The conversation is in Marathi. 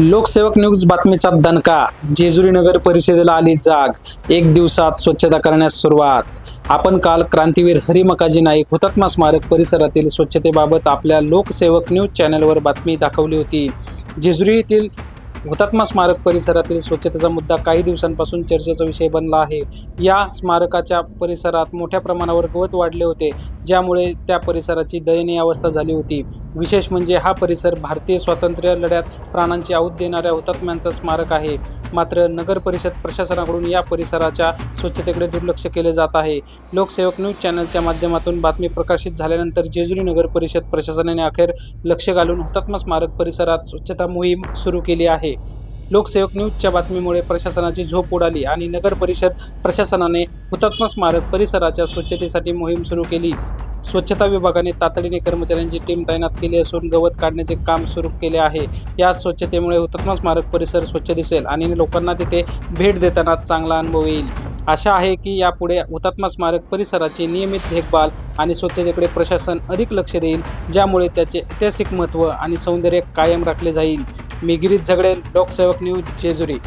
लोकसेवक न्यूज बातमीचा दणका. जेजुरी नगर परिषदेला आली जाग. एक दिवसात स्वच्छता करण्यास सुरुवात. आपण काल क्रांतीवीर हरिमकाजी नाईक हुतात्मा स्मारक परिसरातील स्वच्छतेबाबत आपल्या लोकसेवक न्यूज चॅनलवर बातमी दाखवली होती. जेजुरी येथील हुतात्मा स्मारक परिसरातील स्वच्छतेचा मुद्दा काही दिवसांपासून चर्चेचा विषय बनला आहे. या स्मारकाच्या परिसरात मोठ्या प्रमाणावर गवत वाढले होते ज्यामुळे त्या परिसराची दयनीय अवस्था झाली होती. विशेष म्हणजे हा परिसर भारतीय स्वातंत्र्य लढ्यात प्राणांची आहुत देणाऱ्या हुतात्म्यांचं स्मारक आहे. मात्र नगर परिषद प्रशासनाकडून या परिसराच्या स्वच्छतेकडे दुर्लक्ष केले जात आहे. लोकसेवक न्यूज चॅनलच्या माध्यमातून बातमी प्रकाशित झाल्यानंतर जेजुरी नगर परिषद प्रशासनाने अखेर लक्ष घालून हुतात्मा स्मारक परिसरात स्वच्छता मोहीम सुरू केली आहे. आहे. लोकसेवक न्यूजच्या बातमीमुळे प्रशासनाची झोप उडाली आणि नगर परिषद प्रशासनाने हुतात्मा स्मारक परिसराच्या स्वच्छतेसाठी मोहीम सुरू केली. स्वच्छता विभागाने तातडीने कर्मचाऱ्यांची टीम तैनात केली असून गवत काढण्याचे काम सुरू केले आहे. या स्वच्छतेमुळे हुतात्मा स्मारक परिसर स्वच्छ दिसेल आणि लोकांना तिथे भेट देताना चांगला अनुभव येईल. आशा आहे की यापुढे हुतात्मा स्मारक परिसराची नियमित देखभाल आणि स्वच्छतेकडे प्रशासन अधिक लक्ष देईल ज्यामुळे त्याचे ऐतिहासिक महत्त्व आणि सौंदर्य कायम राखले जाईल. मी गिरीश झगडे लोकसेवक न्यूज जेजुरी.